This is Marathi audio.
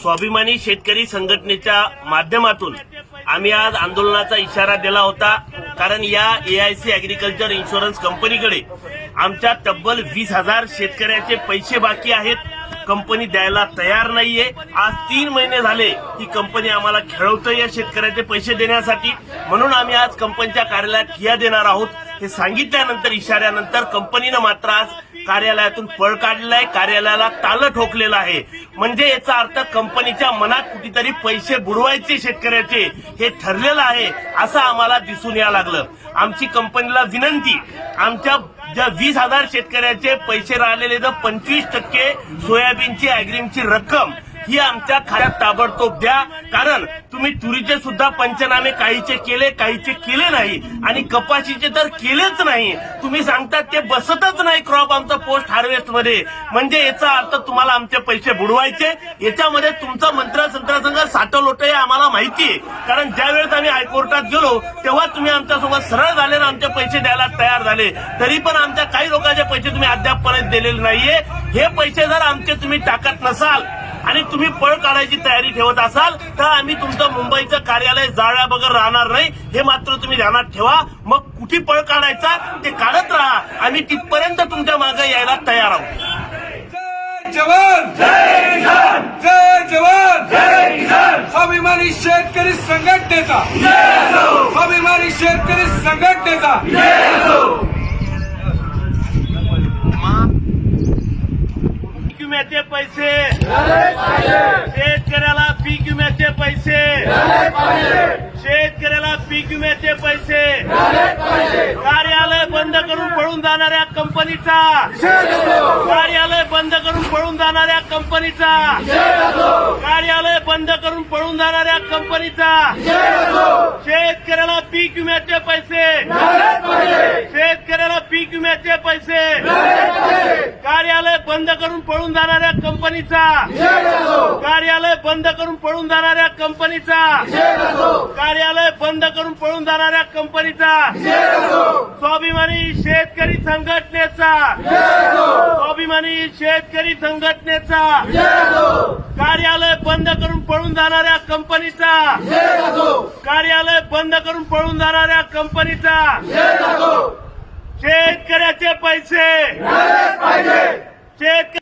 स्वाभिमानी शेतकरी संघटनेच्या माध्यमातून आम्ही आज आंदोलनाचा इशारा दिला होता. कारण या एआयसी अॅग्रिकल्चर इन्शुरन्स कंपनीकडे आमच्या तब्बल वीस हजार शेतकऱ्याचे पैसे बाकी आहेत. कंपनी द्यायला तयार नाहीये. आज तीन महिने झाले ही कंपनी आम्हाला खेळवतोय या शेतकऱ्याचे पैसे देण्यासाठी. म्हणून आम्ही आज कंपनीच्या कार्यालयात ठिया देणार आहोत. हे सांगितल्यानंतर इशाऱ्यानंतर कंपनीनं मात्र आज कार्यालयातून पळ काढलेला आहे कार्यालयाला तालं ठोकलेलं आहे. म्हणजे याचा अर्थ कंपनीच्या मनात कुठेतरी पैसे बुडवायचे शेतकऱ्याचे हे ठरलेलं आहे असं आम्हाला दिसून या लागलं. आमची कंपनीला विनंती आमच्या ज्या वीस हजार शेतकऱ्याचे पैसे राहिलेले तर पंचवीस टक्के सोयाबीनची अॅग्रीमची रक्कम ही आमच्या खात्यात ताबडतोब द्या. कारण तुम्ही तुरीचे सुद्धा पंचनामे काहीचे केले काहीचे केले नाही. आणि कपाशीचे तर केलेच नाही. तुम्ही सांगतात ते बसतच नाही क्रॉप आमचं पोस्ट हार्वेस्टमध्ये. म्हणजे याचा अर्थ तुम्हाला आमचे पैसे बुडवायचे. याच्यामध्ये तुमचा मंत्रसंत्रासंघ साठं लोट हे आम्हाला माहिती आहे. कारण ज्यावेळेस आम्ही हायकोर्टात गेलो तेव्हा तुम्ही आमच्यासोबत सरळ झाले ना आमचे पैसे द्यायला तयार झाले. तरी पण आमच्या काही लोकांचे पैसे तुम्ही अद्याप परत दिलेले नाहीये. हे पैसे जर आमचे तुम्ही टाकत नसाल आणि तुम्ही पळ काढायची तयारी ठेवत असाल तर आम्ही तुमचं मुंबईचं कार्यालय जाळ्या बगर राहणार नाही. हे मात्र तुम्ही ध्यानात ठेवा. मग कुठे पळ काढायचा ते काढत राहा. आम्ही तिथपर्यंत तुमच्या मागे यायला तयार आहोत. जय जवान! जय किसान! जय जवान! जय किसान! स्वाभिमानी शेतकरी संघटनेचा! स्वाभिमानी शेतकरी संघटनेचा! विम्याचे पैसे. शेतकऱ्याला पीक विम्याचे पैसे. शेतकऱ्याला पीक विम्याचे पैसे. कार्यालय बंद करून पळून जाणाऱ्या कंपनीचा. कार्यालय बंद करून पळून जाणाऱ्या कंपनीचा. कार्यालय बंद करून पळून जाणाऱ्या कंपनीचा. शेतकऱ्याला पीक विम्याचे पैसे शेतकऱ्याला पीक विम्याचे पैसे कार्यालय बंद करून पळून जाणाऱ्या कंपनीचा. कार्यालय बंद करून पळून जाणाऱ्या कंपनीचा. कार्यालय बंद करून पळून जाणाऱ्या कंपनीचा. स्वाभिमानी शेतकरी संघटनेचा. स्वाभिमानी शेतकरी संघटनेचा. कार्यालय बंद करून पळून जाणाऱ्या कंपनीचा. कार्यालय बंद करून पळून जाणाऱ्या कंपनीचा. शेतकऱ्याचे पैसे. शेतकरी